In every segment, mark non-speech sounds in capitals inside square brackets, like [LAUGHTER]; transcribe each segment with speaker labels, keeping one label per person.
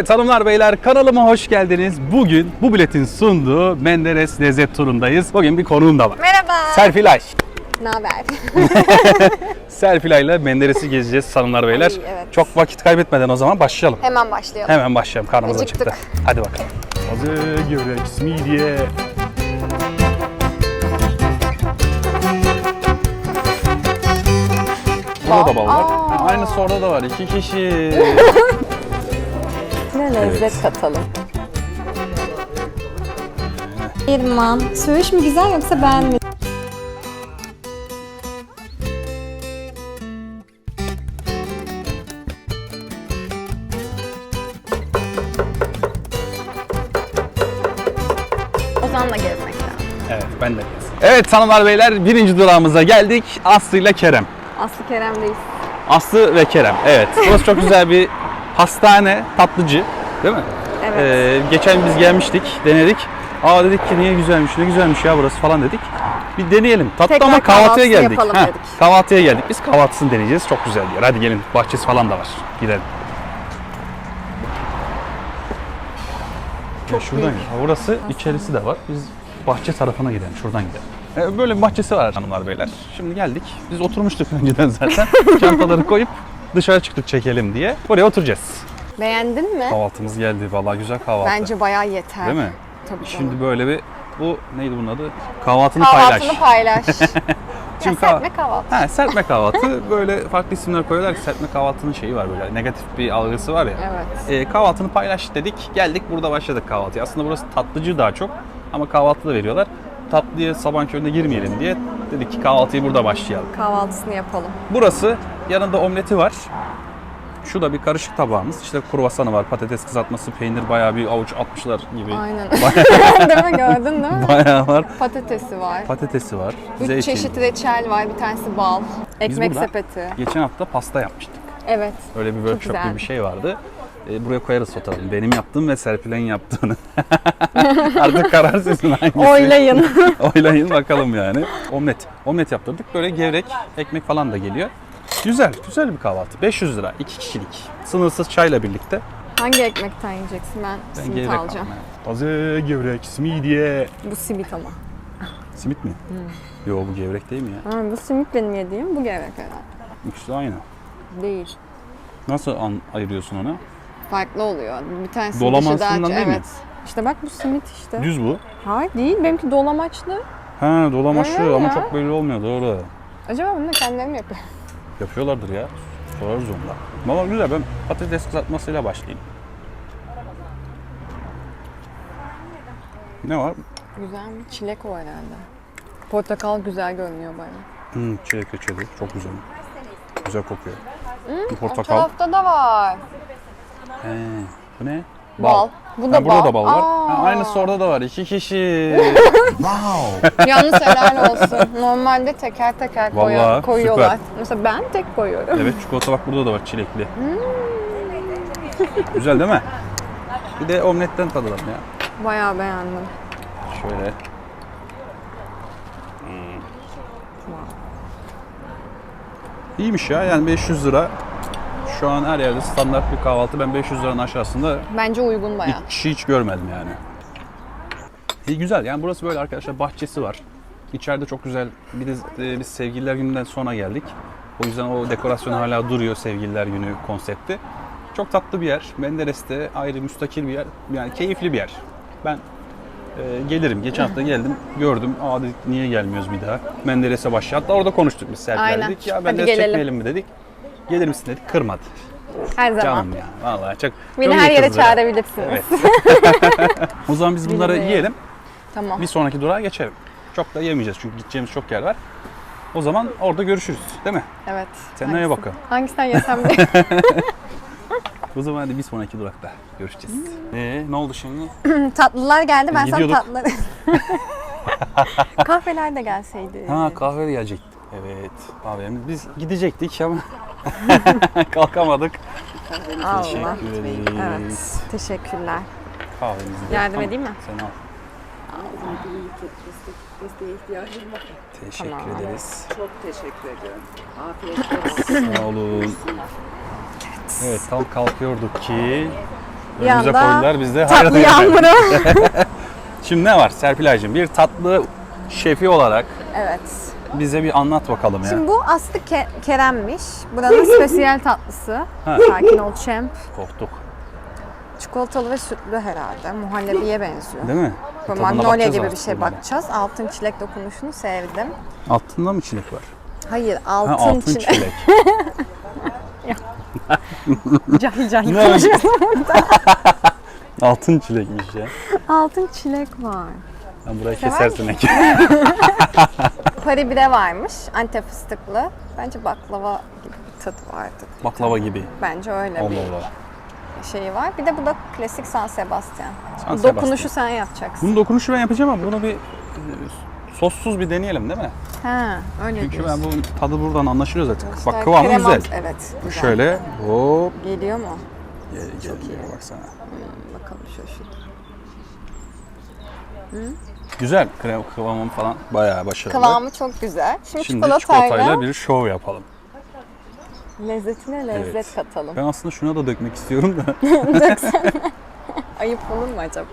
Speaker 1: Evet hanımlar beyler kanalıma hoş geldiniz. Bugün bu biletin sunduğu Menderes Lezzet Turu'ndayız. Bugün bir konuğum da var.
Speaker 2: Merhaba.
Speaker 1: Serpilay.
Speaker 2: Ne haber? [LAUGHS]
Speaker 1: Serpilay ile Menderes'i gezeceğiz hanımlar beyler.
Speaker 2: Ay, evet.
Speaker 1: Çok vakit kaybetmeden o zaman başlayalım.
Speaker 2: Hemen başlayalım.
Speaker 1: Hemen başlayalım. Karnımız
Speaker 2: Acıktık.
Speaker 1: acıktı. Hadi bakalım. Hazır gevrek, midye. Burada da bal var.
Speaker 2: Aa.
Speaker 1: Aynısı orada da var. İki kişi. [LAUGHS]
Speaker 2: Ne lezzet katalım. İrman. Söğüş mü güzel yoksa ben mi? Ozan'la gezmekten.
Speaker 1: evet ben de. Evet hanımlar beyler birinci durağımıza geldik. Aslı ile Kerem.
Speaker 2: Aslı Kerem'deyiz.
Speaker 1: Aslı ve Kerem. Evet. Burası çok güzel bir hastane, tatlıcı. Değil mi?
Speaker 2: Evet.
Speaker 1: Ee, geçen biz gelmiştik, denedik. Aa dedik ki niye güzelmiş, ne güzelmiş ya burası falan dedik. Bir deneyelim. Tatlı
Speaker 2: Tekrar
Speaker 1: ama kahvaltıya geldik.
Speaker 2: yapalım dedik.
Speaker 1: kahvaltıya geldik. Biz kahvaltısını deneyeceğiz. Çok güzel diyor. Hadi gelin. Bahçesi falan da var. Gidelim. Ya şuradan ya. Burası içerisi de var. Biz bahçe tarafına gidelim. Şuradan gidelim. Ee, Böyle bir bahçesi var hanımlar beyler. Şimdi geldik. Biz oturmuştuk [LAUGHS] önceden zaten. [LAUGHS] Çantaları koyup dışarı çıktık çekelim diye. Buraya oturacağız.
Speaker 2: Beğendin mi?
Speaker 1: Kahvaltımız geldi. Vallahi güzel kahvaltı.
Speaker 2: Bence bayağı yeter.
Speaker 1: Değil mi?
Speaker 2: Tabii canım.
Speaker 1: Şimdi böyle bir bu neydi bunun adı? Kahvaltını
Speaker 2: Kahvaltını
Speaker 1: paylaş.
Speaker 2: paylaş. [LAUGHS] ya
Speaker 1: Çünkü
Speaker 2: serpme kahvaltı.
Speaker 1: Ha, serpme kahvaltı. böyle farklı isimler koyuyorlar ki serpme kahvaltının şeyi var böyle negatif bir algısı var ya.
Speaker 2: Evet.
Speaker 1: Ee, kahvaltını paylaş dedik. Geldik burada başladık kahvaltıya. Aslında burası tatlıcı daha çok ama kahvaltı da veriyorlar. Tatlıya sabah köründe girmeyelim diye dedik ki kahvaltıyı burada başlayalım.
Speaker 2: Kahvaltısını yapalım.
Speaker 1: Burası yanında omleti var. Şu da bir karışık tabağımız. İşte kruvasanı var, patates kızartması, peynir bayağı bir avuç atmışlar gibi.
Speaker 2: Aynen. [LAUGHS] [LAUGHS] değil mi? Gördün değil mi?
Speaker 1: Bayağı var.
Speaker 2: Patatesi var.
Speaker 1: Patatesi var.
Speaker 2: Üç
Speaker 1: zeytin.
Speaker 2: çeşit reçel var. Bir tanesi bal. Ekmek sepeti.
Speaker 1: Geçen hafta pasta yapmıştık.
Speaker 2: Evet.
Speaker 1: Öyle bir workshop gibi bir şey vardı. Ee, buraya koyarız fotoğrafını. Benim yaptığım ve Serpil'in yaptığını. [LAUGHS] Artık karar sizin hangisi.
Speaker 2: Oylayın. [LAUGHS]
Speaker 1: Oylayın bakalım yani. Omlet. Omlet yaptırdık. Böyle gevrek, ekmek falan da geliyor. Güzel, güzel bir kahvaltı. 500 lira, 2 kişilik. Sınırsız çayla birlikte.
Speaker 2: Hangi ekmekten yiyeceksin? Ben,
Speaker 1: Ben
Speaker 2: simit
Speaker 1: gevrek
Speaker 2: alacağım.
Speaker 1: almaya. Taze gevrek, midye.
Speaker 2: Bu simit ama.
Speaker 1: Simit mi?
Speaker 2: Hmm.
Speaker 1: Yo bu gevrek değil mi ya?
Speaker 2: Ha, bu simit benim yediğim. Bu gevrek herhalde.
Speaker 1: İkisi aynı.
Speaker 2: Değil.
Speaker 1: Nasıl an ayırıyorsun onu?
Speaker 2: Farklı oluyor. Bir tanesi
Speaker 1: Dolamasından
Speaker 2: dışı daha...
Speaker 1: değil mi?
Speaker 2: Evet. İşte bak bu simit işte.
Speaker 1: Düz bu.
Speaker 2: Hayır değil. Benimki dolamaçlı.
Speaker 1: Ha dolamaçlı
Speaker 2: Öyle
Speaker 1: ama
Speaker 2: ya.
Speaker 1: çok belli olmuyor doğru.
Speaker 2: Acaba bunu da kendileri mi yapıyor?
Speaker 1: Yapıyorlardır ya. Sorarız onda. Valla güzel ben patates kızartmasıyla başlayayım. Ne var?
Speaker 2: Güzel mi? Çilek o herhalde. Portakal güzel görünüyor bayağı.
Speaker 1: Hmm, çilek reçeli. Çok güzel. Güzel kokuyor.
Speaker 2: O
Speaker 1: portakal.
Speaker 2: tarafta da var.
Speaker 1: He, bu ne?
Speaker 2: Bal. Bu da
Speaker 1: Ha, burada
Speaker 2: bal.
Speaker 1: da bal var.
Speaker 2: Aa.
Speaker 1: Ha, aynısı orada da var. İki kişi. [LAUGHS]
Speaker 2: Yalnız helal olsun. Normalde teker teker
Speaker 1: Vallahi
Speaker 2: koyuyorlar.
Speaker 1: süper.
Speaker 2: Mesela ben tek koyuyorum.
Speaker 1: evet çikolata bak burada da var çilekli. güzel değil mi? Bir de omletten tadalım ya.
Speaker 2: Bayağı beğendim.
Speaker 1: Şöyle. İyiymiş ya yani 500 lira. Şu an her yerde standart bir kahvaltı. Ben 500 liranın aşağısında
Speaker 2: Bence uygun bayağı.
Speaker 1: kişi hiç görmedim yani. İyi güzel yani burası böyle arkadaşlar bahçesi var. İçeride çok güzel. Bir de e, biz sevgililer gününden sonra geldik. O yüzden o dekorasyon hala duruyor sevgililer günü konsepti. Çok tatlı bir yer. Menderes'te ayrı müstakil bir yer. Yani keyifli bir yer. Ben e, gelirim. Geçen hafta geldim. Gördüm. Aa dedik niye gelmiyoruz bir daha. Menderes'e başladı. Hatta orada konuştuk biz Serpil'le
Speaker 2: Aynen.
Speaker 1: dedik. Ya
Speaker 2: Hadi
Speaker 1: Menderes
Speaker 2: gelelim.
Speaker 1: çekmeyelim mi dedik. Gelir misin dedik. Kırmadı.
Speaker 2: Her zaman.
Speaker 1: Canım ya. Vallahi çok
Speaker 2: Beni
Speaker 1: çok
Speaker 2: her yere çağırabilirsiniz.
Speaker 1: Evet. [LAUGHS] o zaman biz bunları
Speaker 2: Bilmiyorum.
Speaker 1: yiyelim.
Speaker 2: Tamam.
Speaker 1: Bir sonraki durağa geçelim. Çok da yemeyeceğiz çünkü gideceğimiz çok yer var. O zaman orada görüşürüz. Değil mi?
Speaker 2: Evet.
Speaker 1: Sen neye bakalım?
Speaker 2: Hangisinden yesem de. [LAUGHS]
Speaker 1: O zaman hadi bir sonraki durakta görüşeceğiz. Ee, ne oldu şimdi? [CLEARS THROAT]
Speaker 2: Tatlılar geldi. Ben sana
Speaker 1: Gidiyorduk.
Speaker 2: tatlıları... [LAUGHS] Kahveler de gelseydi.
Speaker 1: Ha kahve de gelecekti. Evet. Kahvemiz. Biz gidecektik ama [LAUGHS] kalkamadık.
Speaker 2: Allah.
Speaker 1: Teşekkür ederiz.
Speaker 2: Evet. Teşekkürler.
Speaker 1: Kahvemizi de.
Speaker 2: Yardım
Speaker 1: Tamam,
Speaker 2: edeyim mi?
Speaker 1: Sen al.
Speaker 3: Desteğe ihtiyacım var.
Speaker 1: Teşekkür
Speaker 2: Tamam.
Speaker 1: ederiz.
Speaker 3: Çok teşekkür ediyorum. Afiyet olsun.
Speaker 1: Sağ olun. Evet tam kalkıyorduk ki Önümüze
Speaker 2: anda
Speaker 1: koydular biz de
Speaker 2: tatlı yağmuru. [LAUGHS]
Speaker 1: Şimdi ne var Serpilay'cığım? Bir tatlı şefi olarak
Speaker 2: evet.
Speaker 1: Bize bir anlat bakalım ya.
Speaker 2: Şimdi bu Aslı Ke- Kerem'miş. Buranın [LAUGHS] spesiyel tatlısı.
Speaker 1: Ha.
Speaker 2: Sakin ol champ.
Speaker 1: Korktuk.
Speaker 2: Çikolatalı ve sütlü herhalde. Muhallebiye benziyor.
Speaker 1: Değil mi?
Speaker 2: Böyle
Speaker 1: Tadına
Speaker 2: magnolia
Speaker 1: bakacağız
Speaker 2: gibi bir
Speaker 1: artık
Speaker 2: şey
Speaker 1: böyle.
Speaker 2: bakacağız. Altın çilek dokunuşunu sevdim.
Speaker 1: Altında mı çilek var?
Speaker 2: Hayır
Speaker 1: Ha,
Speaker 2: altın,
Speaker 1: altın
Speaker 2: çilek.
Speaker 1: çilek. [LAUGHS] [LAUGHS]
Speaker 2: cahil cahil
Speaker 1: Ne?
Speaker 2: konuşuyorsun.
Speaker 1: altın çilekmiş ya.
Speaker 2: Altın çilek var.
Speaker 1: Ben burayı
Speaker 2: Sever
Speaker 1: kesersin Eke.
Speaker 2: Paribire varmış. Antep fıstıklı. Bence baklava gibi bir tadı vardı.
Speaker 1: Baklava gibi.
Speaker 2: Bence öyle
Speaker 1: Allah
Speaker 2: bir
Speaker 1: Allah.
Speaker 2: şeyi var. Bir de bu da klasik San Sebastian.
Speaker 1: San
Speaker 2: Bu dokunuşu
Speaker 1: Sebastian.
Speaker 2: sen yapacaksın.
Speaker 1: Bunun dokunuşu ben yapacağım ama bunu bir e, sossuz bir deneyelim değil mi?
Speaker 2: Ha, öyle
Speaker 1: Çünkü
Speaker 2: diyorsun.
Speaker 1: ben bu tadı buradan anlaşılıyor zaten.
Speaker 2: İşte
Speaker 1: Bak kıvamı
Speaker 2: kremant,
Speaker 1: güzel.
Speaker 2: Evet. güzel.
Speaker 1: Şöyle hop.
Speaker 2: Geliyor mu?
Speaker 1: Gel, gel, gel, baksana.
Speaker 2: Bakalım şaşırdım.
Speaker 1: Güzel krem kıvamı falan bayağı başarılı.
Speaker 2: Kıvamı çok güzel. Şimdi,
Speaker 1: Şimdi
Speaker 2: çikolatayla,
Speaker 1: çikolatayla bir şov yapalım.
Speaker 2: lezzetine lezzet
Speaker 1: Evet.
Speaker 2: katalım.
Speaker 1: Ben aslında şuna da dökmek istiyorum da. [LAUGHS]
Speaker 2: Ayıp olur mu acaba?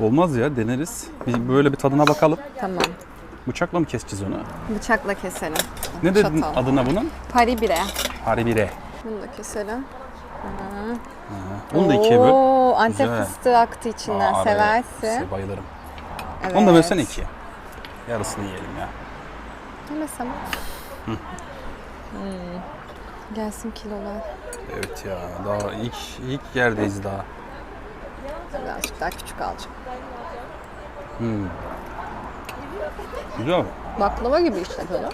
Speaker 1: Olmaz ya deneriz. Bir böyle bir tadına bakalım.
Speaker 2: Tamam.
Speaker 1: Bıçakla mı keseceğiz onu?
Speaker 2: Bıçakla keselim.
Speaker 1: Ne dedin
Speaker 2: Çatal.
Speaker 1: adına bunun?
Speaker 2: Paribire.
Speaker 1: Haribire.
Speaker 2: Bunu da keselim.
Speaker 1: Bunu da ikiye böl.
Speaker 2: Oo, Antep
Speaker 1: Güzel.
Speaker 2: fıstığı aktı içinden.
Speaker 1: Aa,
Speaker 2: Seversin.
Speaker 1: evet, bayılırım.
Speaker 2: Evet.
Speaker 1: Onu da bölsene ikiye. Yarısını yiyelim ya.
Speaker 2: Yemesem. Hmm. Gelsin kilolar.
Speaker 1: Evet ya daha ilk ilk yerdeyiz daha.
Speaker 2: Birazcık daha küçük alacağım.
Speaker 1: Hmm. Güzel.
Speaker 2: Baklava gibi işte tadı.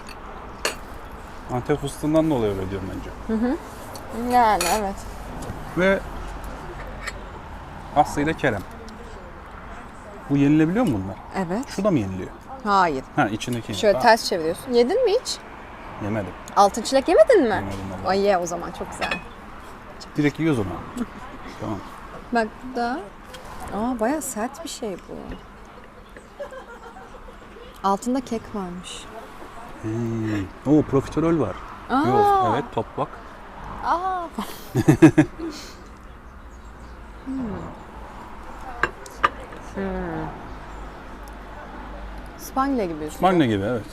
Speaker 1: Antep fıstığından dolayı öyle diyorum bence.
Speaker 2: Yani evet.
Speaker 1: Ve Aslı ile Kerem. Bu yenilebiliyor mu bunlar?
Speaker 2: Evet.
Speaker 1: Şu da mı yeniliyor?
Speaker 2: Hayır.
Speaker 1: Ha içindeki.
Speaker 2: Şöyle
Speaker 1: Aa,
Speaker 2: ters çeviriyorsun. Yedin mi hiç?
Speaker 1: Yemedim.
Speaker 2: Altın çilek yemedin mi?
Speaker 1: Yemedim.
Speaker 2: Ay ye o zaman çok güzel.
Speaker 1: Direkt yiyoruz onu. tamam.
Speaker 2: Bak da. Aa baya sert bir şey bu. Altında kek varmış.
Speaker 1: Hmm. Oo profiterol var.
Speaker 2: Aa.
Speaker 1: Yok evet toprak.
Speaker 2: Aa. [LAUGHS] hmm. Spangle gibi. üstü.
Speaker 1: Gibi evet.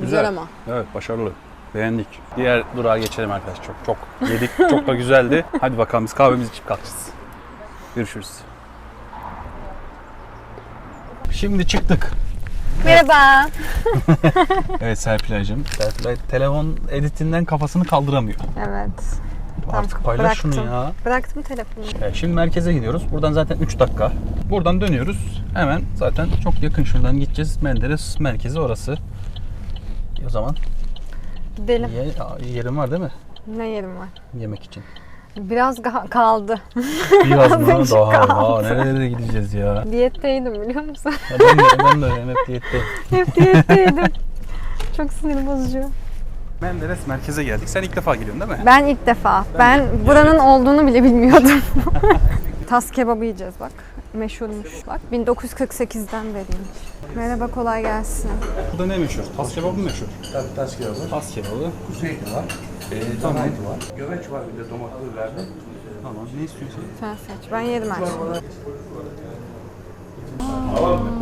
Speaker 2: Güzel ama.
Speaker 1: Evet başarılı. Beğendik. Diğer durağa geçelim arkadaşlar. Çok çok yedik. [LAUGHS] çok da güzeldi. Hadi bakalım biz kahvemizi içip kalkacağız. Görüşürüz. Şimdi çıktık.
Speaker 2: Merhaba.
Speaker 1: Evet [LAUGHS] Serpilay'cığım. Serpilay telefon editinden kafasını kaldıramıyor.
Speaker 2: Evet.
Speaker 1: Artık paylaş şunu
Speaker 2: bıraktım.
Speaker 1: ya.
Speaker 2: Bıraktım telefonu.
Speaker 1: Evet, şimdi merkeze gidiyoruz. Buradan zaten 3 dakika. Buradan dönüyoruz. Hemen zaten çok yakın şuradan gideceğiz. Menderes merkezi orası. O zaman
Speaker 2: Gidelim.
Speaker 1: ye, yerim var değil mi?
Speaker 2: Ne yerim var?
Speaker 1: Yemek için.
Speaker 2: Biraz kaldı.
Speaker 1: Biraz mı? [LAUGHS] Daha.
Speaker 2: kaldı.
Speaker 1: Aa, nerelere gideceğiz ya?
Speaker 2: Diyetteydim biliyor musun?
Speaker 1: Ya ben de, ben de öyleyim, hep diyetteyim.
Speaker 2: Hep diyetteydim. Çok sinir bozucu.
Speaker 1: Menderes merkeze geldik. Sen ilk defa geliyorsun değil mi?
Speaker 2: Ben ilk defa. Ben buranın olduğunu bile bilmiyordum. [LAUGHS] Tas kebabı yiyeceğiz bak. Meşhurmuş. Bak 1948'den beriymiş. Merhaba kolay gelsin.
Speaker 1: Burada ne meşhur? Tas kebabı mı meşhur?
Speaker 4: Tabii tas kebabı.
Speaker 1: Tas kebabı.
Speaker 4: Kuzu eti var. Ee,
Speaker 1: tamam.
Speaker 4: dana eti var. Göveç var bir de domatlı biberli.
Speaker 1: Tamam. Ne istiyorsun?
Speaker 2: Sen seç. Ben yerim her şeyi.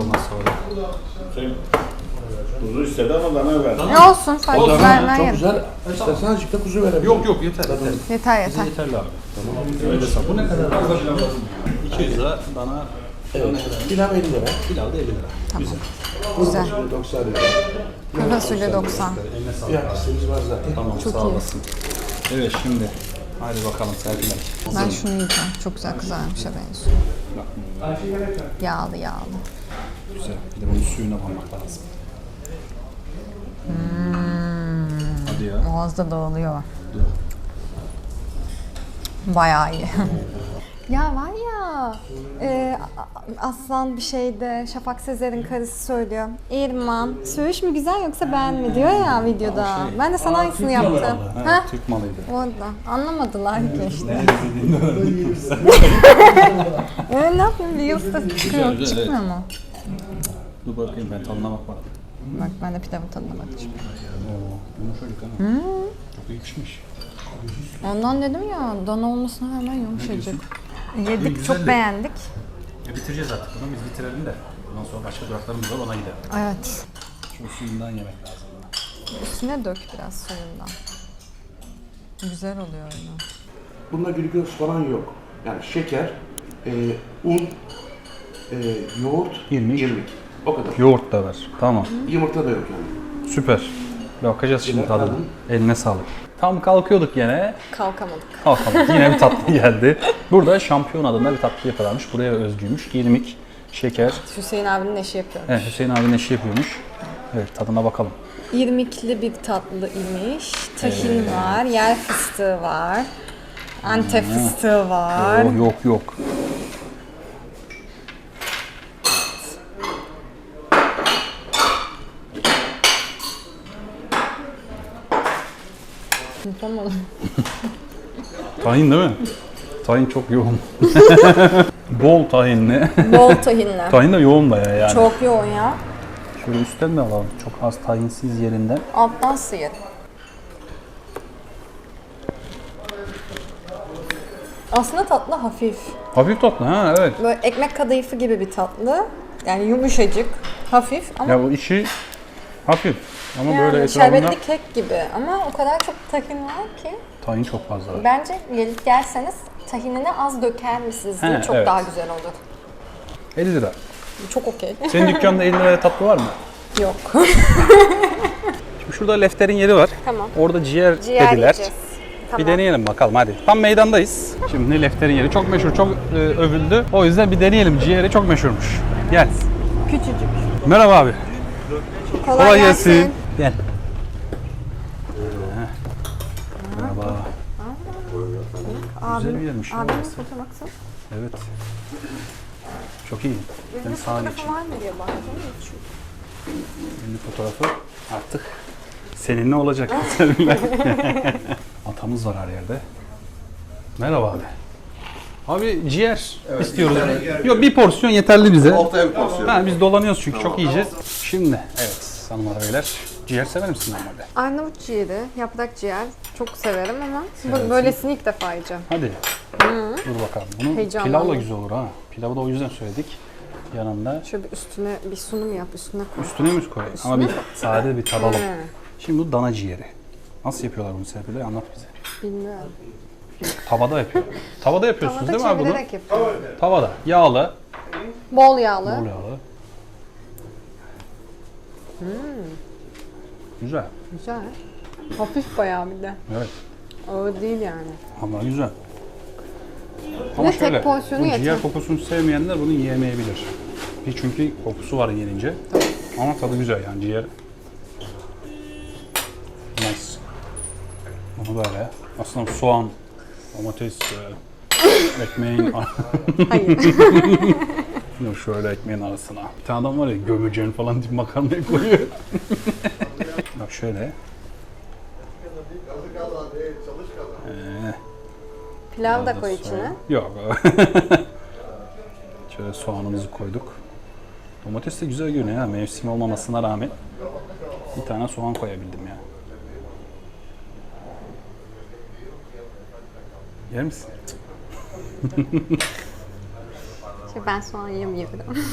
Speaker 1: Ondan sonra.
Speaker 5: Kuzu istedi ama dana ver.
Speaker 2: Ne olsun fark etmez ben
Speaker 4: Çok güzel. İstersen azıcık da kuzu verebilirim.
Speaker 1: Yok yok yeter. yeter.
Speaker 2: Yeter yeter.
Speaker 1: Yeterli abi. Tamam. Öyle sağ. Bu ne kadar? 200 lira dana
Speaker 4: Evet. Pilav 50 lira.
Speaker 1: pilav da 50 lira.
Speaker 2: Güzel.
Speaker 4: Fasulye 90 lira.
Speaker 2: Kuru fasulye 90.
Speaker 4: Fiyat listemiz var zaten.
Speaker 1: Tamam
Speaker 2: Çok
Speaker 1: sağ
Speaker 2: iyi.
Speaker 1: olasın. Evet şimdi. Hadi bakalım Serpilay.
Speaker 2: Ben şunu yiyeceğim. Çok güzel kızarmışa benziyor. Yağlı yağlı.
Speaker 1: Güzel. Bir de bunun suyuna bakmak lazım. Hadi ya.
Speaker 2: Boğazda dağılıyor. Bayağı iyi. [LAUGHS] ya var ya e, Aslan bir şeyde Şafak Sezer'in karısı söylüyor. İrman söğüş mü güzel yoksa ben mi diyor ya videoda. Ben de sana aynısını yaptım.
Speaker 1: Evet,
Speaker 2: Ha?
Speaker 1: Türk malıydı.
Speaker 2: Orada. Anlamadılar ki işte. [LAUGHS] e, ne yapayım? Reels'ta çıkıyor.
Speaker 1: güzel,
Speaker 2: Çıkmıyor
Speaker 1: evet.
Speaker 2: mu?
Speaker 1: Dur bakayım ben tadına.
Speaker 2: Bak ben de pilavın tadına bakacağım.
Speaker 1: Ama. Çok iyi pişmiş.
Speaker 2: Ondan dedim ya dana olmasına rağmen yumuşacık. Yedik, çok beğendik.
Speaker 1: E, bitireceğiz artık bunu. Biz bitirelim de. Ondan sonra başka duraklarımız var ona gidelim.
Speaker 2: Evet.
Speaker 1: Şu suyundan yemek lazım.
Speaker 2: Üstüne dök biraz suyundan. Güzel oluyor öyle.
Speaker 4: Bunda glikoz falan yok. Yani şeker, e, un, e, yoğurt,
Speaker 1: İrmik.
Speaker 4: O kadar.
Speaker 1: Yoğurt da var. Tamam.
Speaker 4: Yumurta da yok yani.
Speaker 1: Süper. Bakacağız şimdi tadına. Eline sağlık. Tam kalkıyorduk yine.
Speaker 2: Kalkamadık.
Speaker 1: Kalkamadık. Yine bir tatlı [LAUGHS] geldi. Burada şampiyon adında bir tatlı yapılarmış. Buraya özgüymüş. İrmik, şeker.
Speaker 2: Hüseyin abinin eşi yapıyor.
Speaker 1: Evet, Hüseyin abinin eşi yapıyormuş. Evet tadına bakalım.
Speaker 2: İrmikli bir tatlı imiş. Tahin var, yer fıstığı var. Antep fıstığı var.
Speaker 1: Oh, yok yok.
Speaker 2: Yapamadım.
Speaker 1: Tahin değil mi? Tahin çok yoğun. [LAUGHS] Bol tahinli.
Speaker 2: Bol tahinle.
Speaker 1: Tahin de yoğun bayağı yani.
Speaker 2: Çok yoğun ya.
Speaker 1: Şöyle üstten de alalım. Çok az tahinsiz yerinden.
Speaker 2: Alttan sıyır. Aslında tatlı hafif.
Speaker 1: Hafif tatlı ha evet.
Speaker 2: Böyle ekmek kadayıfı gibi bir tatlı. Yani yumuşacık, hafif ama
Speaker 1: Ya o içi hafif. Ama
Speaker 2: yani
Speaker 1: böyle etrafında
Speaker 2: şerbetli kek gibi. Ama o kadar çok tahin var ki.
Speaker 1: tahin çok fazla var.
Speaker 2: Bence gelip gelseniz tahinini az döker misiniz diye
Speaker 1: He,
Speaker 2: çok
Speaker 1: evet.
Speaker 2: daha güzel olur.
Speaker 1: 50 lira.
Speaker 2: Çok okey.
Speaker 1: Senin dükkanda 50 liraya tatlı var mı?
Speaker 2: Yok. [LAUGHS]
Speaker 1: Şimdi şurada lefterin yeri var.
Speaker 2: Tamam.
Speaker 1: Orada ciğer,
Speaker 2: Ciğer
Speaker 1: dediler.
Speaker 2: yiyeceğiz.
Speaker 1: Bir
Speaker 2: Tamam.
Speaker 1: deneyelim bakalım hadi. Tam meydandayız. Şimdi lefterin yeri çok meşhur, çok e, övüldü. O yüzden bir deneyelim. Ciğeri çok meşhurmuş. Gel.
Speaker 2: Küçücük.
Speaker 1: Merhaba abi.
Speaker 2: Kolay,
Speaker 1: Kolay
Speaker 2: gelsin.
Speaker 1: gelsin. Gel. Merhaba. Güzel bir yermiş.
Speaker 2: Abinin
Speaker 1: burası.
Speaker 2: fotoğrafı.
Speaker 1: Evet. Çok iyi. Ben sağa geçeyim.
Speaker 2: var mı diye baktım.
Speaker 1: Ünlü fotoğrafı artık seninle olacak. Seninle. [LAUGHS] [LAUGHS] Atamız var her yerde. Merhaba abi. Abi ciğer istiyoruz. Yok bir porsiyon yeterli bize.
Speaker 5: Ortaya bir porsiyon.
Speaker 1: Ha, biz dolanıyoruz çünkü çok yiyeceğiz. Şimdi evet hanımlar beyler. Ciğer sever misin normalde?
Speaker 2: Arnavut ciğeri, yaprak ciğer çok severim ama bu böylesini ilk defa yiyeceğim.
Speaker 1: Hadi. Dur bakalım. Bunu
Speaker 2: Heyecanlandım.
Speaker 1: pilavla güzel olur ha. Pilavı da o yüzden söyledik. Yanında
Speaker 2: Şöyle bir üstüne bir sunum yap, üstüne koy.
Speaker 1: üstüne mi koy? Ama bir sade bir tadalım.
Speaker 2: He,
Speaker 1: Şimdi bu dana ciğeri. Nasıl yapıyorlar bunu Serpil'e? Anlat bize.
Speaker 2: bilmiyorum.
Speaker 1: Tavada yapıyor. Tavada yapıyorsunuz
Speaker 2: Tavada
Speaker 1: değil mi abi bunu?
Speaker 2: çevirerek yapıyorum.
Speaker 1: Tavada. Yağlı.
Speaker 2: Bol yağlı.
Speaker 1: Bol yağlı. Güzel.
Speaker 2: Güzel. Hafif bayağı bir de.
Speaker 1: Evet.
Speaker 2: Ağır değil yani.
Speaker 1: Ama güzel.
Speaker 2: Ve tek porsiyonu
Speaker 1: bu ciğer
Speaker 2: yeter.
Speaker 1: kokusunu sevmeyenler bunu yiyemeyebilir. Bir çünkü kokusu var yenince. Ama tadı güzel yani ciğer. Nice. Bunu böyle. Aslında soğan, domates, e, ekmeğin...
Speaker 2: Hayır. [LAUGHS]
Speaker 1: Şöyle ekmeğin arasına. Bir tane adam var ya gömeceğin falan deyip makarnayı koyuyor. [LAUGHS] Bak şöyle. Ee,
Speaker 2: Pilav da koy
Speaker 1: Soğan.
Speaker 2: içine.
Speaker 1: Yok. [LAUGHS] Şöyle soğanımızı koyduk. Domates de güzel görünüyor ha mevsim olmamasına rağmen. Bir tane soğan koyabildim ya. Yer misin?
Speaker 2: Şey ben soğan yemeyebilirim.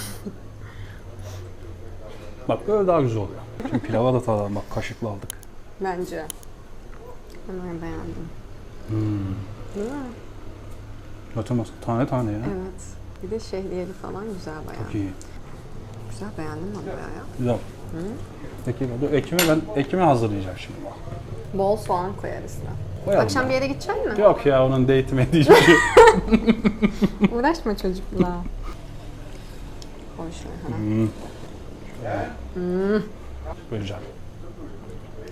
Speaker 1: Bak böyle daha güzel oluyor. Şimdi pilava da tadalım bak kaşıkla aldık.
Speaker 2: Bence. Hemen beğendim. Değil mi?
Speaker 1: Zaten tane tane ya.
Speaker 2: Evet. Bir de şehriyeli falan güzel bayağı.
Speaker 1: Çok iyi.
Speaker 2: Güzel beğendim ben bayağı ya.
Speaker 1: Güzel. Peki dur ekimi ben ekimi hazırlayacağım şimdi bak.
Speaker 2: Bol soğan koyar üstüne.
Speaker 1: Koyalım
Speaker 2: Akşam
Speaker 1: ya.
Speaker 2: bir yere gidecek misin?
Speaker 1: Yok ya onun date mi hiçbir şey.
Speaker 2: Uğraşma çocukla. Şöyle hemen.
Speaker 1: Böyle canım.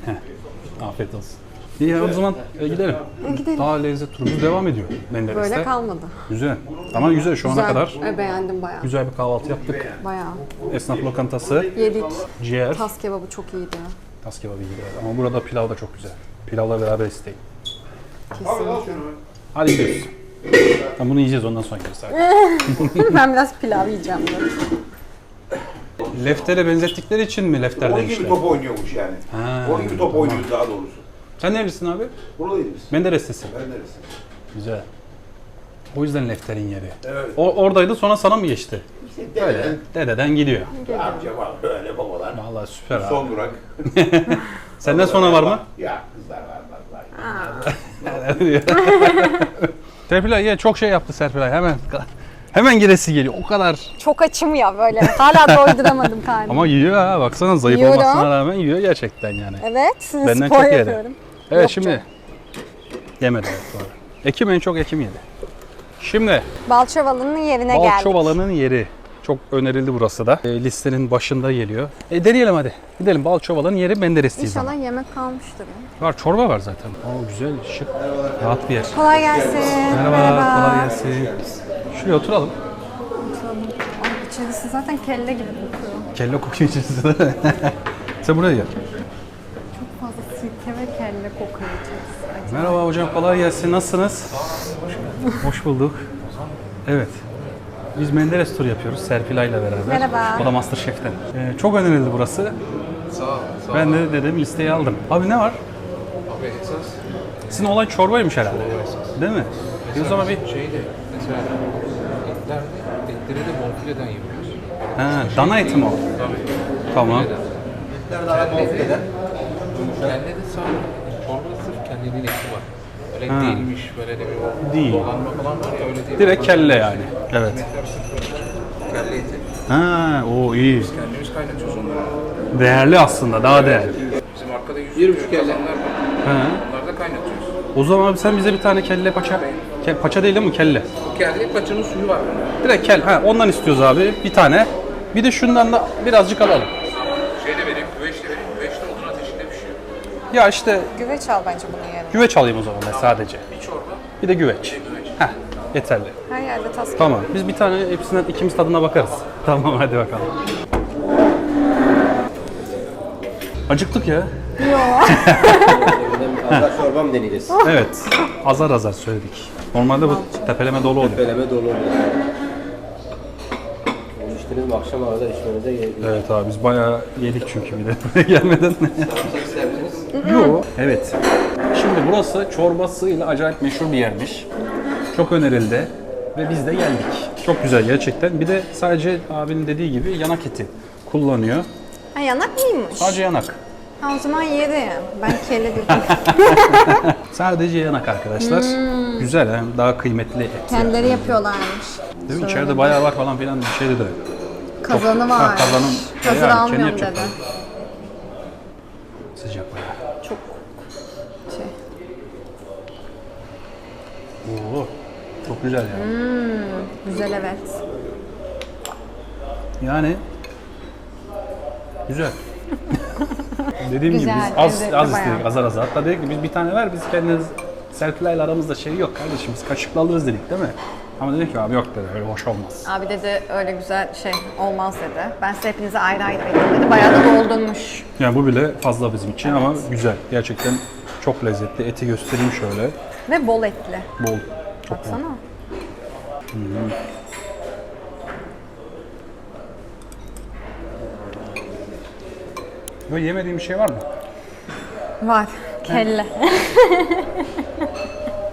Speaker 1: Heh, Afiyet olsun. İyi o zaman e, gidelim.
Speaker 2: gidelim.
Speaker 1: Daha lezzet turumuz devam ediyor Menderes'te.
Speaker 2: Böyle kalmadı.
Speaker 1: Güzel. Ama güzel şu ana
Speaker 2: Güzel.
Speaker 1: kadar.
Speaker 2: E, beğendim bayağı.
Speaker 1: Güzel bir kahvaltı yaptık.
Speaker 2: Bayağı.
Speaker 1: Esnaf lokantası,
Speaker 2: Yedik.
Speaker 1: ciğer,
Speaker 2: Tas kebabı çok iyiydi.
Speaker 1: tas kebabı gibi. Ama burada pilav da çok güzel. Pilavla beraber isteyin.
Speaker 2: Kesinlikle.
Speaker 1: Hadi gidiyoruz. Tamam, bunu yiyeceğiz ondan sonra gideriz [LAUGHS]
Speaker 2: ben biraz pilav yiyeceğim. böyle.
Speaker 1: Leftere benzettikleri için mi lefter
Speaker 5: Onun gibi
Speaker 1: demişler?
Speaker 5: top oynuyormuş yani.
Speaker 1: Ha,
Speaker 5: Onun gibi top
Speaker 1: tamam.
Speaker 5: oynuyor daha doğrusu.
Speaker 1: Sen nerelisin abi?
Speaker 5: Buradayız biz.
Speaker 1: Menderes'tesin.
Speaker 5: Ben neresi?
Speaker 1: Güzel. O yüzden Lefter'in yeri. O, oradaydı sonra sana mı geçti? Öyle. Dededen gidiyor.
Speaker 4: Amca var böyle babalar.
Speaker 1: Vallahi süper abi.
Speaker 4: Son durak. [LAUGHS]
Speaker 1: Senden sonra var mı?
Speaker 4: Ya kızlar var vallahi. [LAUGHS] [LAUGHS]
Speaker 1: Serpilay ya çok şey yaptı Serpilay hemen. Hemen giresi geliyor. O kadar.
Speaker 2: Çok açım ya böyle. Hala doyduramadım [LAUGHS] karnımı.
Speaker 1: Ama yiyor ha. Baksana zayıf
Speaker 2: Yiyorum.
Speaker 1: olmasına rağmen yiyor gerçekten yani.
Speaker 2: Evet.
Speaker 1: Benden
Speaker 2: spor
Speaker 1: çok yedi.
Speaker 2: yapıyorum.
Speaker 1: Evet
Speaker 2: Yok
Speaker 1: şimdi. Yemedi evet doğru. Ekim en çok Ekim yedi. Şimdi
Speaker 2: Balçovalı'nın yerine geldik.
Speaker 1: Balçovalı'nın yeri. Çok önerildi burası da. E, listenin başında geliyor. E, deneyelim hadi. Gidelim Balçovalı'nın yeri Menderes'teyiz. ama.
Speaker 2: İnşallah yemek kalmıştır.
Speaker 1: Var çorba var zaten. Oo güzel şık. Rahat bir yer.
Speaker 2: Kolay gelsin.
Speaker 1: Merhaba, kolay gelsin. Şuraya oturalım.
Speaker 2: Ay, içerisi zaten kelle gibi kokuyor.
Speaker 1: Kelle kokuyor içerisinde. [LAUGHS] Sen buraya gel.
Speaker 2: Çok fazla sirke ve kelle kokuyor içerisi. Acayip.
Speaker 1: Merhaba hocam kolay gelsin. Nasılsınız? Hoş bulduk. Evet. Biz Menderes tur yapıyoruz Serpilay'la beraber.
Speaker 2: Merhaba.
Speaker 1: O da Masterchef'ten. Ee, çok önerildi burası.
Speaker 5: Sağ ol, sağ ol.
Speaker 1: Ben de dedim listeyi aldım. Abi ne var?
Speaker 5: Abi esas
Speaker 1: Sizin olay çorbaymış herhalde. Değil mi? E o zaman bir...
Speaker 5: şeyde mesela etler de, etleri de bonfileden yapıyoruz.
Speaker 1: Ha, dana eti mi o?
Speaker 5: Tabii.
Speaker 1: Tamam.
Speaker 5: Bonfileden. Kelle de sağ Çorba sırf kellenin eti var. Öyle
Speaker 1: Ha.
Speaker 5: değilmiş böyle ne bileyim.
Speaker 1: Değil.
Speaker 5: Dolanma falan var ya öyle değil.
Speaker 1: Direkt kelle yani. Evet.
Speaker 5: Sırf böyle kelle eti.
Speaker 1: Ha, o iyi.
Speaker 5: Kendimiz kaynatıyoruz onları.
Speaker 1: Değerli aslında, daha değerli.
Speaker 5: Bizim arkada yüz buçuk kazanlar var.
Speaker 1: Ha.
Speaker 5: Onları da kaynatıyoruz.
Speaker 1: O zaman abi sen bize bir tane kelle paça... Ke- paça değil mi kelle?
Speaker 5: Bu kelle paçanın suyu var.
Speaker 1: Direkt kel. Ha, ondan istiyoruz abi. Bir tane. Bir de şundan da birazcık alalım.
Speaker 5: Şey de vereyim, güveç de vereyim. Güveç de odun ateşinde pişiyor.
Speaker 1: Ya işte
Speaker 2: Güveç al bence bunun yerine.
Speaker 1: Güveç alayım o zaman ben sadece.
Speaker 5: Bir çorba,
Speaker 1: Bir de güveç. Heh, yeterli.
Speaker 2: Her yerde tas.
Speaker 1: Tamam. Biz bir tane hepsinden ikimiz tadına bakarız. [LAUGHS] Tamam hadi bakalım. Acıktık ya.
Speaker 6: Azar çorba mı deneyeceğiz?
Speaker 1: Evet. Azar azar söyledik. Normalde bu tepeleme dolu oluyor.
Speaker 6: Beleme dolu oluyor. İçtiniz mi akşam arada içmenize yok.
Speaker 1: Evet abi biz bayağı yedik çünkü bir de buraya [LAUGHS] gelmeden. Yok. Evet. Şimdi burası çorbasıyla acayip meşhur bir yermiş. Çok önerildi ve biz de geldik. Çok güzel gerçekten. Bir de sadece abinin dediği gibi yanak eti kullanıyor.
Speaker 2: Ha yanak mıymış?
Speaker 1: Sadece yanak.
Speaker 2: Ha o zaman yerim. Ben kelle dedim. [LAUGHS] [LAUGHS]
Speaker 1: Sadece yanak arkadaşlar. Güzel hem daha kıymetli et.
Speaker 2: Kendileri yapıyorlarmış.
Speaker 1: Değil mi? İçeride bayağı var falan filan bir şey dedi.
Speaker 2: Kazanı
Speaker 1: Ha,
Speaker 2: var.
Speaker 1: kazanım.
Speaker 2: Hazır
Speaker 1: Yani kendi
Speaker 2: almıyorum dedi.
Speaker 1: Sıcak bayağı.
Speaker 2: Çok şey.
Speaker 1: Oo, çok güzel yani.
Speaker 2: Güzel evet.
Speaker 1: Yani güzel. [LAUGHS] Dediğim gibi
Speaker 2: Güzel,
Speaker 1: biz az, az
Speaker 2: bayağı.
Speaker 1: istedik azar azar. Hatta dedik ki biz bir tane ver biz kendimiz Serpilay'la aramızda şey yok kardeşim biz kaşıkla alırız dedik değil mi? Ama dedik ki abi yok dedi öyle hoş olmaz.
Speaker 2: Abi dedi öyle güzel şey olmaz dedi. Ben size hepinize ayrı ayrı vereyim dedi. Bayağı da doldurmuş.
Speaker 1: Yani bu bile fazla bizim için ama güzel. Gerçekten çok lezzetli. Eti göstereyim şöyle.
Speaker 2: Ve bol etli.
Speaker 1: Bol.
Speaker 2: Baksana.
Speaker 1: Böyle yemediğim bir şey var mı?
Speaker 2: Var. Kelle. [LAUGHS]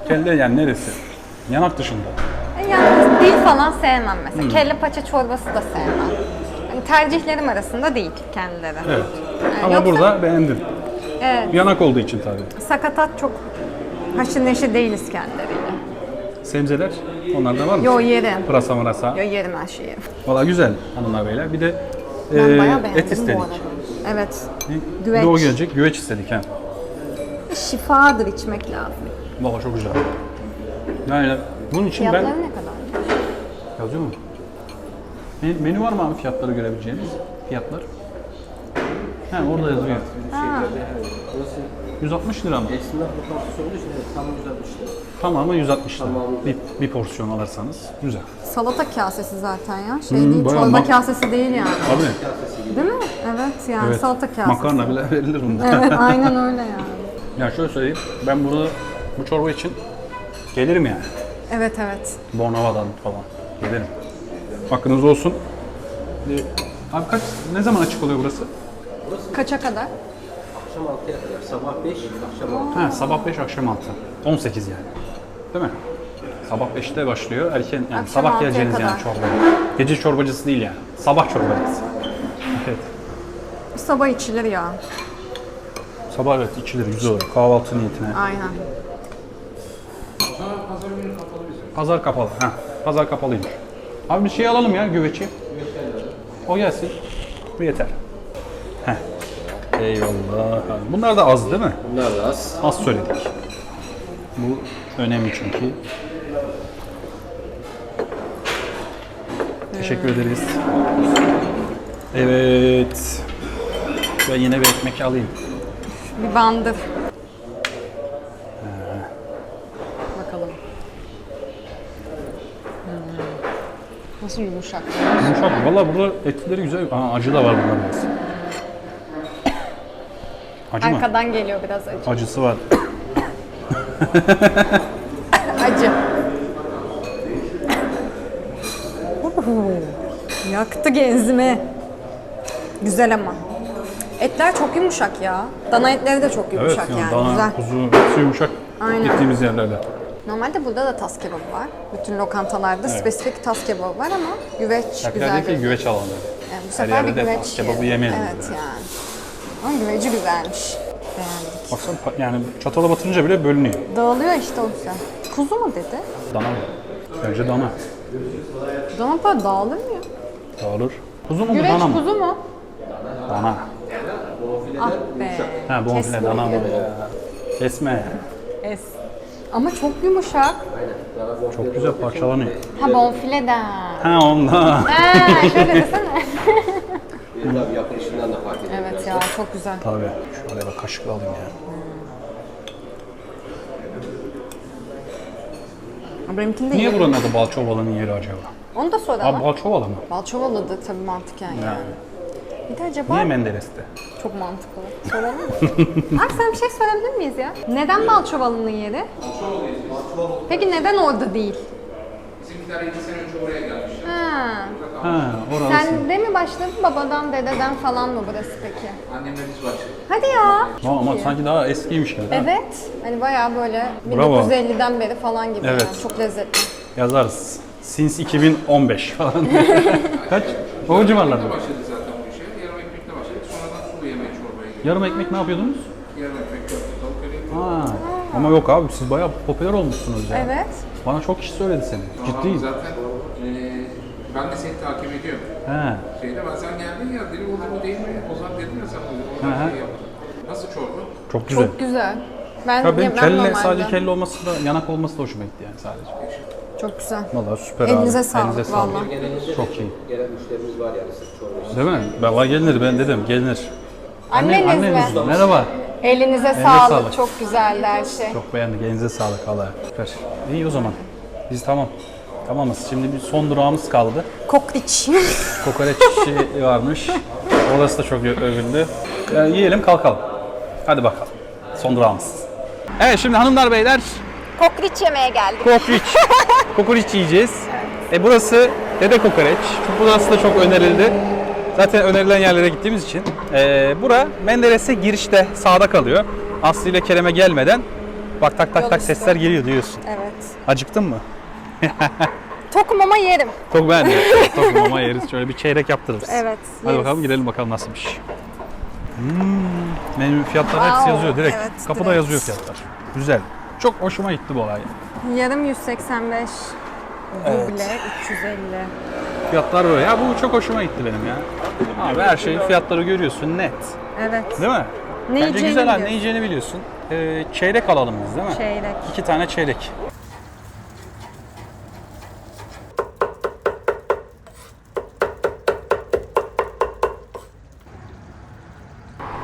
Speaker 1: Kelle yani neresi? Yanak dışında.
Speaker 2: E, Yani dil falan sevmem mesela. Kelle paça çorbası da sevmem. Yani tercihlerim arasında değil kendileri.
Speaker 1: Evet.
Speaker 2: Yani
Speaker 1: Ama
Speaker 2: yoksa-
Speaker 1: burada beğendim.
Speaker 2: Evet.
Speaker 1: Yanak olduğu için tabii.
Speaker 2: Sakatat çok haşır neşir değiliz kendileriyle.
Speaker 1: Sebzeler onlarda var mı?
Speaker 2: Yo yerim.
Speaker 1: Pırasa mırasa.
Speaker 2: Yo yerim her şeyi.
Speaker 1: Valla güzel hanımlar beyler. Bir de
Speaker 2: Ben
Speaker 1: e,
Speaker 2: bayağı beğendim
Speaker 1: et istedik.
Speaker 2: bu arada. Evet.
Speaker 1: Bir
Speaker 2: Güveç.
Speaker 1: Doğu gelecek güveç istedik ha.
Speaker 2: Şifadır içmek lazım.
Speaker 1: Valla çok güzel. Yani bunun için
Speaker 2: Fiyatları
Speaker 1: ben...
Speaker 2: ne kadar?
Speaker 1: Yazıyor mu? Men- Menü var mı abi fiyatları görebileceğimiz? Fiyatlar. He orada yazıyor.
Speaker 2: Ha,
Speaker 1: 160 lira mı?
Speaker 6: Esnaf lokantası olduğu için evet, tam 160 lira.
Speaker 1: Tamamı 160 lira.
Speaker 6: Tamamı.
Speaker 1: Bir, bir porsiyon alırsanız. Güzel.
Speaker 2: salata kasesi zaten ya. Şey
Speaker 1: Hmm,
Speaker 2: değil,
Speaker 1: bayağı
Speaker 2: çorba
Speaker 1: mak-
Speaker 2: kasesi değil yani.
Speaker 1: Abi.
Speaker 2: Değil mi? Evet yani
Speaker 1: Evet.
Speaker 2: salata kasesi.
Speaker 1: Makarna bile [LAUGHS] verilir bunda.
Speaker 2: Evet aynen öyle yani. [LAUGHS]
Speaker 1: Ya şöyle söyleyeyim. Ben bunu bu çorba için gelirim yani.
Speaker 2: Evet evet.
Speaker 1: Bornova'dan falan gelirim. Hakkınız olsun. Ee, Abi kaç, ne zaman açık oluyor burası?
Speaker 2: Kaça kadar?
Speaker 6: Akşam 6'ya kadar. Sabah 5, akşam 6.
Speaker 1: Ha, sabah 5, akşam 6. 18 yani. Değil mi? Sabah 5'te başlıyor. Erken yani
Speaker 2: Akşam
Speaker 1: sabah
Speaker 2: altıya
Speaker 1: geleceğiniz yani
Speaker 2: kadar.
Speaker 1: çorba. Gece çorbacısı değil yani. Sabah çorbacısı. Evet.
Speaker 2: Sabah içilir ya.
Speaker 1: Sabah evet içilir güzel olur. Kahvaltı niyetine.
Speaker 2: Aynen.
Speaker 1: Pazar kapalı. Ha, pazar kapalıymış. Abi bir şey alalım ya güveçi. O gelsin. Bu yeter. Eyvallah. Bunlar da az değil mi?
Speaker 6: Bunlar da az.
Speaker 1: Az söyledik. Bu önemli çünkü. Teşekkür ederiz. Evet. Ben yine bir ekmek alayım.
Speaker 2: Bir bandır. Bakalım. Hmm. Nasıl yumuşak.
Speaker 1: Yumuşak. Valla burada etleri güzel. Aa, acı da var bunların. Acı mı?
Speaker 2: Arkadan geliyor biraz acı.
Speaker 1: Acısı var. [COUGHS]
Speaker 2: Acı. Yaktı genzimi. Güzel ama. Etler çok yumuşak ya. Dana etleri de çok
Speaker 1: Evet,
Speaker 2: yumuşak
Speaker 1: yani
Speaker 2: yani.
Speaker 1: dana,
Speaker 2: Güzel.
Speaker 1: kuzu, hepsi yumuşak
Speaker 2: Aynen.
Speaker 1: gittiğimiz yerlerde.
Speaker 2: Normalde burada da tas kebabı var. Bütün lokantalarda spesifik tas kebabı var ama güveç güzel.
Speaker 1: değil ki güveç alalım.
Speaker 2: Yani bu sefer
Speaker 1: yerde
Speaker 2: bir
Speaker 1: de
Speaker 2: güveç
Speaker 1: tas kebabı
Speaker 2: yiyelim.
Speaker 1: yemeyelim
Speaker 2: Evet yani. Ama güveci güzelmiş. Beğendik.
Speaker 1: Baksana pa- yani çatala batırınca bile bölünüyor.
Speaker 2: Dağılıyor işte o yüzden. Kuzu mu dedi?
Speaker 1: Dana mı? Bence dana.
Speaker 2: Dana böyle dağılır mı ya?
Speaker 1: Dağılır. Kuzu mu bu
Speaker 2: Güveç
Speaker 1: dana mı?
Speaker 2: kuzu mu?
Speaker 1: Dana.
Speaker 2: Ah be.
Speaker 1: Ha bonfile
Speaker 2: Kesme
Speaker 1: dana mı
Speaker 2: diyor.
Speaker 1: ya? Kesme.
Speaker 2: Es. Ama çok yumuşak.
Speaker 1: Çok güzel parçalanıyor.
Speaker 2: Ha bonfileden.
Speaker 1: Ha ondan.
Speaker 2: Ha şöyle [LAUGHS] desene.
Speaker 6: Tabii yapılışından.
Speaker 2: Evet ya çok güzel.
Speaker 1: Tabii. Şöyle bak kaşıkla alayım ya.
Speaker 2: Benimkini de
Speaker 1: Niye buranın adı Balçovalı'nın yeri acaba?
Speaker 2: Onu da soralım.
Speaker 1: Abi Balçovalı mı?
Speaker 2: Balçovalı'dı tabii mantıken yani.
Speaker 1: Yani.
Speaker 2: Bir de acaba
Speaker 1: Niye Menderes'te?
Speaker 2: çok mantıklı. Soralım mı? [LAUGHS] Abi sana bir şey sorabilir miyiz ya? Neden Balçovalı'nın yeri? Peki neden orada değil?
Speaker 5: Bizimkiler 7 sene önce oraya gelmişler.
Speaker 2: Ha.
Speaker 1: Ha orası.
Speaker 2: Sen de mi başladın babadan dededen falan mı burası peki?
Speaker 5: Annemle biz başladık.
Speaker 2: Hadi ya.
Speaker 1: Ama, ama sanki daha eskiymiş mi?
Speaker 2: Evet. Hani bayağı böyle
Speaker 1: Bravo.
Speaker 2: 1950'den beri falan gibi
Speaker 1: Evet.
Speaker 2: yani. Çok lezzetli.
Speaker 1: Yazarız. Since 2015 falan. [LAUGHS] Kaç? O civarlarda.
Speaker 5: Başladık zaten bu işe. Yarım ekmekle başladık. Sonradan sulu yemeği çorbaya girdik.
Speaker 1: Yarım ekmek ne yapıyordunuz?
Speaker 5: Yarım ekmek köfte tavuk.
Speaker 1: Ha. Ama yok abi siz bayağı popüler olmuşsunuz ya.
Speaker 2: Evet.
Speaker 1: Bana çok kişi söyledi seni. Ciddiyim.
Speaker 5: Zaten ben de seni takip ediyorum.
Speaker 1: He.
Speaker 5: Şeyde ben sen geldin ya deli olur mu değil mi? Ozan dedin ya sen bunu.
Speaker 1: Hı hı.
Speaker 5: Oradan şey. Nasıl çorba?
Speaker 1: Çok güzel.
Speaker 2: Çok güzel. Ben
Speaker 1: Ya benim
Speaker 2: yemem
Speaker 1: kelle
Speaker 2: normalde.
Speaker 1: sadece kelle olması da yanak olması da hoşuma gitti yani sadece.
Speaker 2: Çok güzel.
Speaker 1: Vallahi süper
Speaker 2: Elinize
Speaker 1: abi.
Speaker 2: sağlık
Speaker 1: Elinize
Speaker 2: vallahi.
Speaker 6: Genelinde
Speaker 1: Çok iyi.
Speaker 6: gelen müşterimiz var yani sırf çorba için.
Speaker 1: Değil mi? Vallahi gelinir ben dedim gelinir.
Speaker 2: Anneniz mi?
Speaker 1: anneniz mi? Merhaba.
Speaker 2: Elinize sağlık.
Speaker 1: sağlık.
Speaker 2: Çok güzeldi her şey.
Speaker 1: Çok beğendik. Elinize sağlık valla. Süper. İyi o zaman. Biz tamam. Tamamız. Şimdi bir son durağımız kaldı.
Speaker 2: Kokliç.
Speaker 1: Kokoreç [LAUGHS] işi varmış. Orası da çok övüldü. Ee, yiyelim kalkalım. Hadi bakalım. Son durağımız. Evet şimdi hanımlar beyler
Speaker 2: Kokliç yemeye geldik.
Speaker 1: kokoreç. [LAUGHS] kokoreç yiyeceğiz. E burası Dede Kokoreç. Burası da çok önerildi. Zaten önerilen yerlere gittiğimiz için. E, bura Menderes'e girişte sağda kalıyor. Aslı ile Kerem'e gelmeden. Bak tak tak
Speaker 2: Yol
Speaker 1: tak
Speaker 2: üstü.
Speaker 1: sesler geliyor diyorsun.
Speaker 2: Evet.
Speaker 1: Acıktın mı?
Speaker 2: Tokum ama yerim.
Speaker 1: Çok beğendim. Çok [LAUGHS] mama yeriz. Şöyle bir çeyrek yaptırırız.
Speaker 2: Evet.
Speaker 1: Hadi
Speaker 2: yeriz.
Speaker 1: bakalım gidelim bakalım nasılmış. Hmm, menü fiyatları hepsi
Speaker 2: Wow,
Speaker 1: yazıyor direkt.
Speaker 2: evet,
Speaker 1: Kapıda
Speaker 2: direkt.
Speaker 1: yazıyor fiyatlar. Güzel. Çok hoşuma gitti bu olay.
Speaker 2: Yarım 185. Duble 350.
Speaker 1: Fiyatlar böyle. Ya bu çok hoşuma gitti benim ya. Abi her şeyin fiyatları görüyorsun net.
Speaker 2: Evet.
Speaker 1: Değil mi?
Speaker 2: Ne
Speaker 1: Bence
Speaker 2: yiyeceğini
Speaker 1: güzel ha, ne
Speaker 2: biliyorsun.
Speaker 1: yiyeceğini biliyorsun. Ee, çeyrek alalım biz değil mi?
Speaker 2: Çeyrek.
Speaker 1: İki tane çeyrek.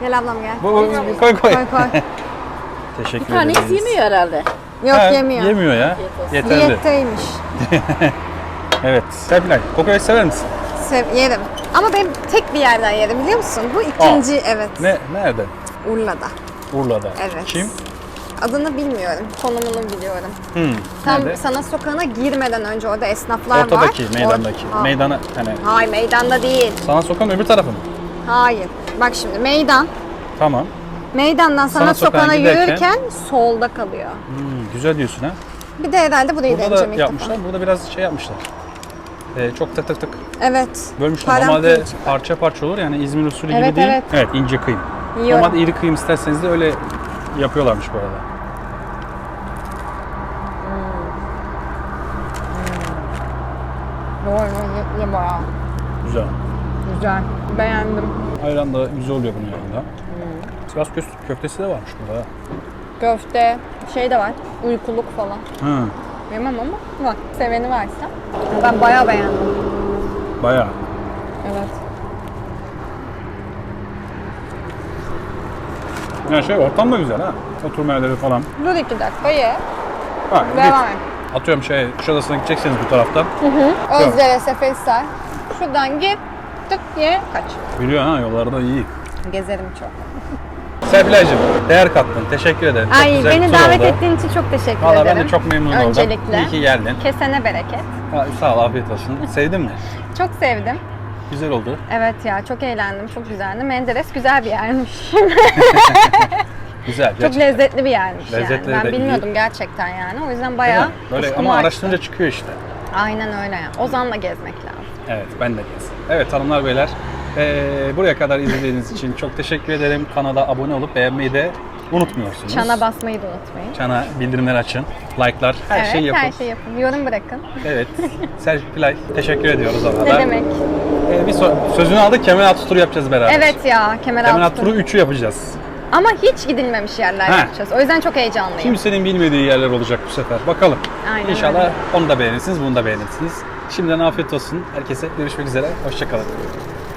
Speaker 2: Gel ablam gel.
Speaker 1: Bu, bu, bu- koy koy.
Speaker 2: Koy koy. [LAUGHS]
Speaker 1: Teşekkür
Speaker 3: Tanesi
Speaker 1: ederiz.
Speaker 3: yemiyor herhalde.
Speaker 2: Yok
Speaker 1: Ha,
Speaker 2: yemiyor.
Speaker 1: Yemiyor ya. Yeterli.
Speaker 2: Diyetteymiş. [LAUGHS]
Speaker 1: Evet. Serpilay, kokoreç sever misin?
Speaker 2: Sev, yerim. Ama ben tek bir yerden yerim biliyor musun? Bu ikinci evet.
Speaker 1: Ne, nerede?
Speaker 2: Urla'da.
Speaker 1: Urla'da.
Speaker 2: Evet.
Speaker 1: Kim?
Speaker 2: Adını bilmiyorum. Konumunu biliyorum.
Speaker 1: Hmm.
Speaker 2: Tam
Speaker 1: Nerede?
Speaker 2: sana sokağına girmeden önce orada esnaflar var.
Speaker 1: Ortadaki, meydandaki.
Speaker 2: Or- Ha.
Speaker 1: Meydana hani
Speaker 2: Hayır meydanda değil.
Speaker 1: sana sokan öbür tarafı mı?
Speaker 2: Hayır. Bak şimdi meydan.
Speaker 1: Tamam.
Speaker 2: Meydandan sana
Speaker 1: Sana sokağına
Speaker 2: sokağına
Speaker 1: giderken-
Speaker 2: yürürken solda kalıyor.
Speaker 1: Hmm, güzel diyorsun ha.
Speaker 2: Bir de herhalde burayı
Speaker 1: Burada
Speaker 2: deneyeceğim
Speaker 1: da
Speaker 2: ilk
Speaker 1: yapmışlar.
Speaker 2: defa.
Speaker 1: Burada biraz şey yapmışlar. Ee, çok tık tık tık
Speaker 2: Evet.
Speaker 1: bölmüşler. Normalde parça parça olur yani İzmir usulü gibi
Speaker 2: Evet,
Speaker 1: değil.
Speaker 2: evet.
Speaker 1: Evet ince kıyım.
Speaker 2: Yiyorum.
Speaker 1: Normalde iri kıyım isterseniz de öyle yapıyorlarmış bu arada.
Speaker 2: Doğru, lezzetli bayağı.
Speaker 1: Güzel.
Speaker 2: Güzel. Beğendim.
Speaker 1: Ayran da güzel oluyor bunun yanında. Sivas kös- köftesi de varmış burada.
Speaker 2: Köfte, şey de var. Uykuluk falan.
Speaker 1: Hı.
Speaker 2: Yemem ama var. Seveni varsa. Ben bayağı beğendim.
Speaker 1: Bayağı.
Speaker 2: Evet.
Speaker 1: Yani şey ortam da güzel ha. Oturma yerleri falan.
Speaker 2: Dur iki dakika ye.
Speaker 1: Ha,
Speaker 2: Devam et.
Speaker 1: git. Atıyorum şey Kuşadası'na gidecekseniz bu taraftan.
Speaker 2: Özlere, Seferihisar. Şuradan git, tık ye, kaç.
Speaker 1: Biliyor ha yollarda iyi.
Speaker 2: Gezerim çok.
Speaker 1: Serpilay'cığım değer kattın. Teşekkür ederim. Çok
Speaker 2: Ay
Speaker 1: güzel bir
Speaker 2: beni
Speaker 1: tur
Speaker 2: davet
Speaker 1: oldu.
Speaker 2: ettiğin için çok teşekkür
Speaker 1: Valla
Speaker 2: ederim.
Speaker 1: ben de çok memnun oldum.
Speaker 2: Öncelikle.
Speaker 1: İyi ki geldin.
Speaker 2: Kesene bereket.
Speaker 1: Ha, sağ ol afiyet olsun. Sevdin mi?
Speaker 2: Çok sevdim.
Speaker 1: Güzel oldu.
Speaker 2: Evet ya çok eğlendim, çok güzeldi. Menderes güzel bir yermiş. [LAUGHS]
Speaker 1: Güzel.
Speaker 2: çok
Speaker 1: gerçekten.
Speaker 2: lezzetli bir yermiş
Speaker 1: Lezzetleri
Speaker 2: yani.
Speaker 1: de
Speaker 2: Ben
Speaker 1: iyi.
Speaker 2: bilmiyordum gerçekten yani. O yüzden
Speaker 1: Değil
Speaker 2: bayağı
Speaker 1: mi? Böyle
Speaker 2: ufkumu
Speaker 1: ama
Speaker 2: açtı.
Speaker 1: araştırınca çıkıyor işte.
Speaker 2: Aynen öyle. Ozan'la gezmek lazım.
Speaker 1: Evet ben de gezdim. Evet hanımlar beyler. eee, buraya kadar izlediğiniz için çok teşekkür ederim. Kanala abone olup beğenmeyi de unutmuyorsunuz.
Speaker 2: Çana basmayı da unutmayın.
Speaker 1: Çana bildirimleri açın. Like'lar her
Speaker 2: evet,
Speaker 1: şeyi yapın.
Speaker 2: her şeyi yapın. Yorum bırakın.
Speaker 1: Evet. [LAUGHS] Serpilay teşekkür ediyoruz ona
Speaker 2: Ne
Speaker 1: da.
Speaker 2: demek?
Speaker 1: Ee, bir so- sözünü aldık Kemeraltı turu yapacağız beraber.
Speaker 2: Evet ya,
Speaker 1: Kemeraltı
Speaker 2: altı.
Speaker 1: turu 3'ü yapacağız.
Speaker 2: Ama hiç gidilmemiş yerler
Speaker 1: Ha.
Speaker 2: yapacağız. O yüzden çok heyecanlıyım.
Speaker 1: Kimsenin bilmediği yerler olacak bu sefer. Bakalım.
Speaker 2: Aynen
Speaker 1: İnşallah
Speaker 2: öyle.
Speaker 1: onu da beğenirsiniz, bunu da beğenirsiniz. Şimdiden afiyet olsun. Herkese görüşmek üzere. Hoşçakalın.